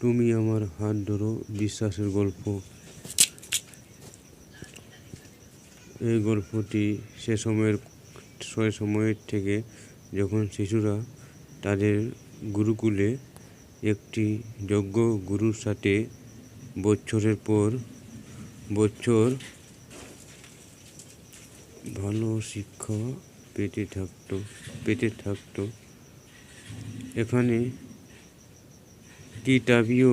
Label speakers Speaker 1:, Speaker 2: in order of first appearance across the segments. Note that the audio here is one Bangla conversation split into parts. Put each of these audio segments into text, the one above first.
Speaker 1: তুমি আমার হাত ধরো, বিশ্বাসের গল্প। এই গল্পটি সে সময়ের সে সময়ের থেকে যখন শিশুরা তাদের গুরুকুলে একটি যোগ্য গুরুর সাথে বছরের পর বছর ভালো শিক্ষা পেতে থাকতো পেতে থাকতো। এখানে কিতাবীয়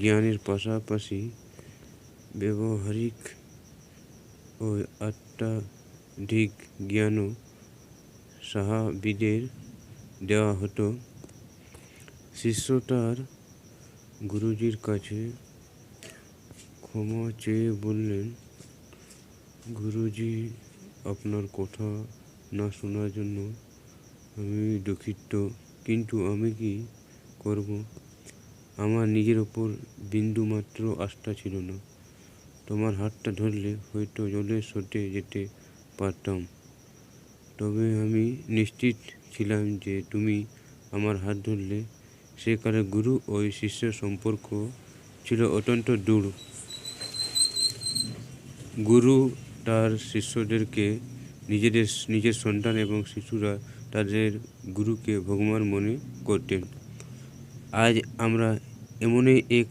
Speaker 1: জ্ঞানের পাশাপাশি ব্যবহারিক ও আত্মাধিক জ্ঞানও সাহাবিদের দেওয়া হতো। শিষ্য তার গুরুজির কাছে ক্ষমা চেয়ে বললেন, গুরুজি, আপনার কথা না শোনার জন্য আমি দুঃখিত, কিন্তু আমি কি করব? আমার নিজের ওপর বিন্দুমাত্র আস্থা ছিল না। তোমার হাতটা ধরলে হয়তো জলে সটে যেতে পারতাম। তবে আমি নিশ্চিত ছিলাম যে তুমি আমার হাত ধরলে সেকালে গুরু ও শিষ্য সম্পর্ক ছিল অত্যন্ত দৃঢ়। গুরু তার শিষ্যদেরকে নিজেদের, নিজের সন্তান এবং শিশুরা তাদের গুরুকে ভগবান মনে করতেন। আজ আমরা এমনই এক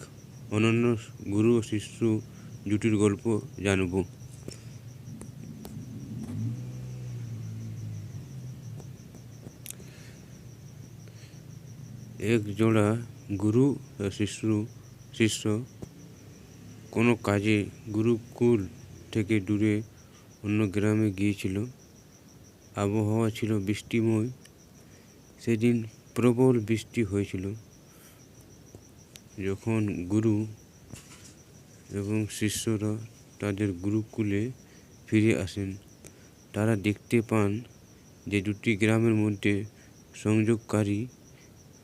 Speaker 1: অনন্য গুরু ও শিষ্য জুটির গল্প জানব। এক জোড়া গুরু ও শিষ্য শিষ্য, কোনো কাজে গুরুকুল থেকে দূরে অন্য গ্রামে গিয়েছিল। আবহাওয়া ছিল বৃষ্টিময়। সেদিন প্রবল বৃষ্টি হয়েছিল। যখন গুরু এবং শিষ্যরা তাদের গুরুকুলে ফিরে আসেন, তারা দেখতে পান যে দুটি গ্রামের মধ্যে সংযোগকারী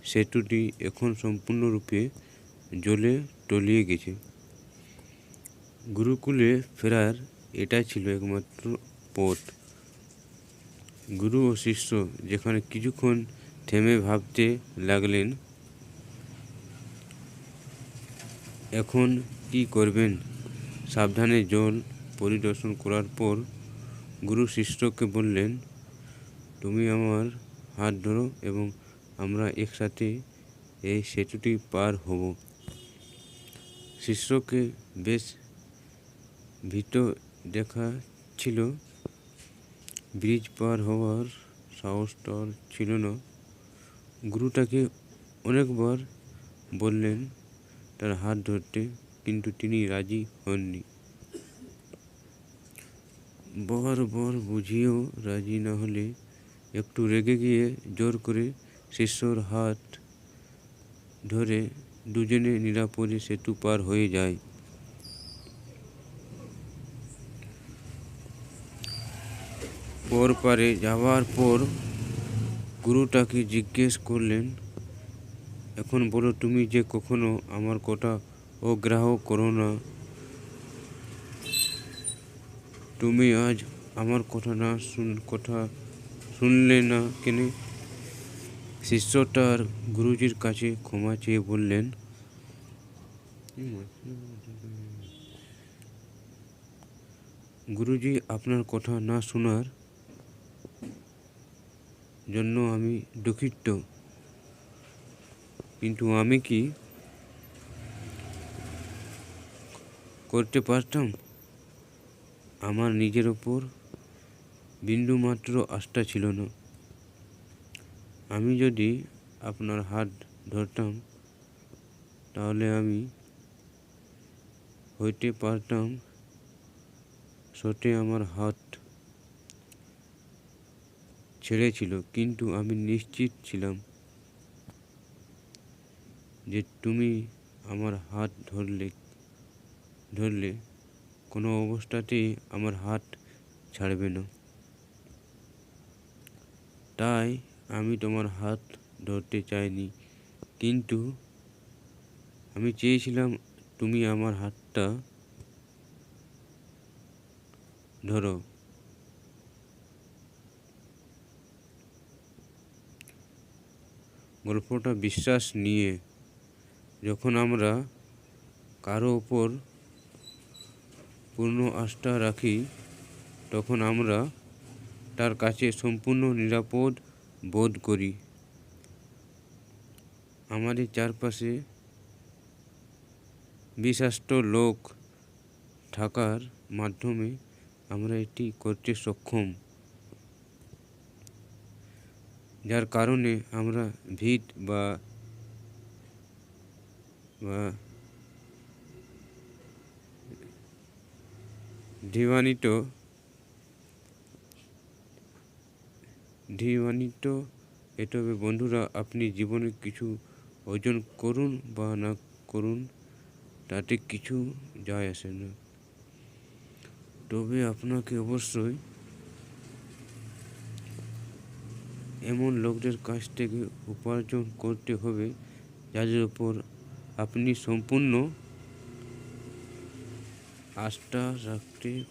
Speaker 1: সেতুটি এখন সম্পূর্ণরূপে জলে তলিয়ে গেছে। গুরুকুলে ফেরার এটাই ছিল একমাত্র পথ। গুরু ও শিষ্য যেখানে কিছুক্ষণ থেমে ভাবতে লাগলেন এখন কি করবেন? সাবধানে জল পরিদর্শন করার পর গুরু শিষ্যকে বললেন, তুমি আমার হাত ধরো এবং আমরা একসাথে এই সেতুটি পার হব। শিষ্যকে বেশ ভীত দেখাচ্ছিল ব্রিজ পার হওয়ার সাহস ছিল না। গুরু তাকে অনেকবার বললেন তার হাত ধরতে কিন্তু তিনি রাজি হননি। বর বর বুঝিয়েও রাজি না হলে একটু রেগে গিয়ে জোর করে শিষ্যর হাত ধরে দুজনে নিরাপদে সেতু পার হয়ে যায়। পর পারে যাওয়ার পর গুরুটাকে জিজ্ঞেস করলেন এখন বলো তুমি যে কখনো আমার কথা অগ্রাহ করো না। তুমি আজ আমার কথা না শুন, কথা শুনলে না কেন? শিষ্য তার গুরুজির কাছে ক্ষমা চেয়ে বললেন, গুরুজি, আপনার কথা না শোনার জন্য আমি দুঃখিত। কিন্তু আমি কি করতে পারতাম? আমার নিজের ওপর বিন্দুমাত্র আস্থা ছিল না। আমি যদি আপনার হাত ধরতাম, তাহলে আমি হইতে পারতাম। সটে আমার হাত ছেড়েছিল, কিন্তু আমি নিশ্চিত ছিলাম। যে তুমি আমার হাত ধরলে ধরলে কোনো অবস্থাতেই আমার হাত ছাড়বে না। তাই আমি তোমার হাত ধরতে চাইনি, কিন্তু আমি চেয়েছিলাম তুমি আমার হাতটা ধরো। গল্পটা বিশ্বাস নিয়ে যখন আমরা কারও ওপর পূর্ণ আস্থা রাখি, তখন আমরা তার কাছে সম্পূর্ণ নিরাপদ বোধ করি। আমাদের চারপাশে বিশ্বাস্ত লোক থাকার মাধ্যমে আমরা এটি করতে সক্ষম। যার কারণে আমরা ভিত বা বা ধিমানিত ধিমানিত এ তবে বন্ধুরা, আপনি জীবনে কিছু অর্জন করুন বা না করুন, তাতে কিছু যায় আসে না। তবে আপনাকে অবশ্যই এমন লোকদের কাছ থেকে উপার্জন করতে হবে, যাদের উপর আপনি সম্পূর্ণ আস্থা রাখতে